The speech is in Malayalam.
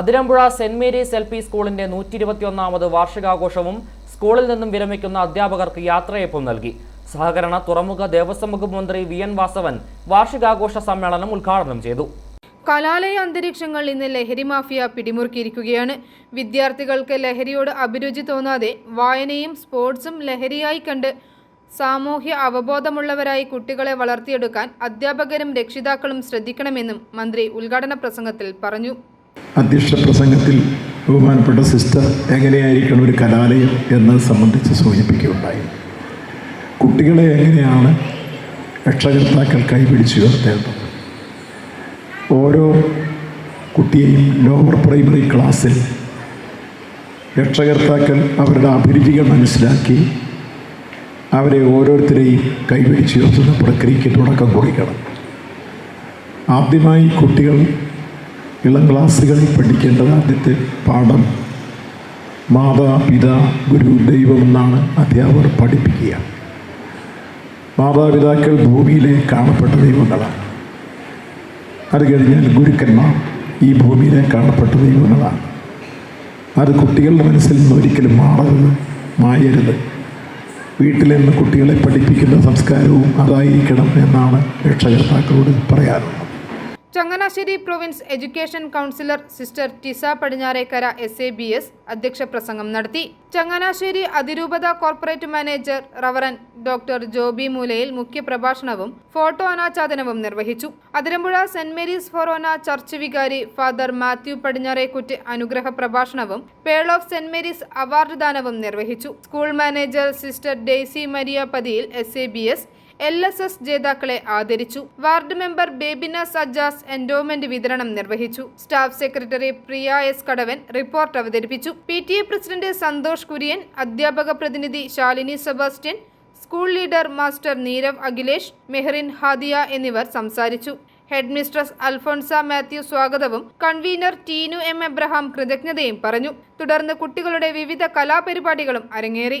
Athirampuzha saint Mary's L P സ്കൂളിന്റെ നൂറ്റി ഇരുപത്തിയൊന്നാമത് വാർഷികാഘോഷവും സ്കൂളിൽ നിന്നും വിരമിക്കുന്ന അധ്യാപകർക്ക് യാത്രയപ്പും നൽകി. സഹകരണ തുറമുഖ ദേവസ്വം വകുപ്പ് മന്ത്രി വി എൻ വാസവൻ വാർഷികാഘോഷ സമ്മേളനം ഉദ്ഘാടനം ചെയ്തു. കലാലയ അന്തരീക്ഷങ്ങൾ ഇന്ന് ലഹരി മാഫിയ പിടിമുറുക്കിയിരിക്കുകയാണ്. വിദ്യാർത്ഥികൾക്ക് ലഹരിയോട് അഭിരുചി തോന്നാതെ വായനയും സ്പോർട്സും ലഹരിയായി കണ്ട് സാമൂഹ്യ അവബോധമുള്ളവരായി കുട്ടികളെ വളർത്തിയെടുക്കാൻ അധ്യാപകരും രക്ഷിതാക്കളും ശ്രദ്ധിക്കണമെന്നും മന്ത്രി ഉദ്ഘാടന പ്രസംഗത്തിൽ പറഞ്ഞു. അധ്യക്ഷ പ്രസംഗത്തിൽ ബഹുമാനപ്പെട്ട സിസ്റ്റർ എങ്ങനെയായിരിക്കണം ഒരു കലാലയം എന്നത് സംബന്ധിച്ച് സൂചിപ്പിക്കുകയുണ്ടായി. കുട്ടികളെ എങ്ങനെയാണ് രക്ഷകർത്താക്കൾ കൈപിടിച്ചു ഉയർത്തേണ്ടത്? ഓരോ കുട്ടിയെയും ലോവർ പ്രൈമറി ക്ലാസ്സിൽ രക്ഷകർത്താക്കൾ അവരുടെ അഭിരുചികൾ മനസ്സിലാക്കി അവരെ ഓരോരുത്തരെയും കൈപിടിച്ചുയർത്തുന്ന പ്രക്രിയയ്ക്ക് തുടക്കം കുറിക്കണം. ആദ്യമായി കുട്ടികൾ ഇളം ക്ലാസ്സുകളിൽ പഠിക്കേണ്ടത് ആദ്യത്തെ പാഠം. മാതാ ഗുരു ദൈവം എന്നാണ് അധ്യാപകർ പഠിപ്പിക്കുക. മാതാപിതാക്കൾ ഭൂമിയിലെ കാണപ്പെട്ട ദൈവങ്ങളാണ്. അത് കഴിഞ്ഞാൽ ഗുരുക്കന്മാർ ഈ ഭൂമിയിലെ കാണപ്പെട്ട ദൈവങ്ങളാണ്. അത് കുട്ടികളുടെ മനസ്സിൽ നിന്ന് ഒരിക്കലും മാറരുത് മായരുത്. വീട്ടിൽ നിന്ന് കുട്ടികളെ പഠിപ്പിക്കുന്ന സംസ്കാരവും അതായിരിക്കണം എന്നാണ് രക്ഷകർത്താക്കളോട് പറയാറുള്ളത്. Changanassery province education councillor sister Tisa Padinjarekkara S A B S അധ്യക്ഷ പ്രസംഗം നടത്തി. ചങ്ങനാശ്ശേരി അതിരൂപത corporate manager reverend doctor Joby Moolayil മുഖ്യപ്രഭാഷണവും photo അനാച്ഛാദനവും നിർവഹിച്ചു. Athirampuzha saint Mary's forane church വികാരി ഫാദർ മാത്യു പടിഞ്ഞാറേക്കുറ്റ് അനുഗ്രഹ പ്രഭാഷണവും pearl of saint Mary's award ദാനവും നിർവഹിച്ചു. School manager sister Daisy Maria Pathiyil S A B S L S S ജേതാക്കളെ ആദരിച്ചു. Ward member Bebina Sajas endowment വിതരണം നിർവഹിച്ചു. Staff secretary Priya S Kadavan report അവതരിപ്പിച്ചു. P T A president Santhosh Kurian അധ്യാപക പ്രതിനിധി Shalini Sebastian school leader master Neerav Akhilesh Meharin Hadiya എന്നിവർ സംസാരിച്ചു. ഹെഡ് മിസ്ട്രസ് അൽഫോൺസ മാത്യു സ്വാഗതവും കൺവീനർ ടീനു എം എബ്രഹാം കൃതജ്ഞതയും പറഞ്ഞു. തുടർന്ന് കുട്ടികളുടെ വിവിധ കലാപരിപാടികളും അരങ്ങേറി.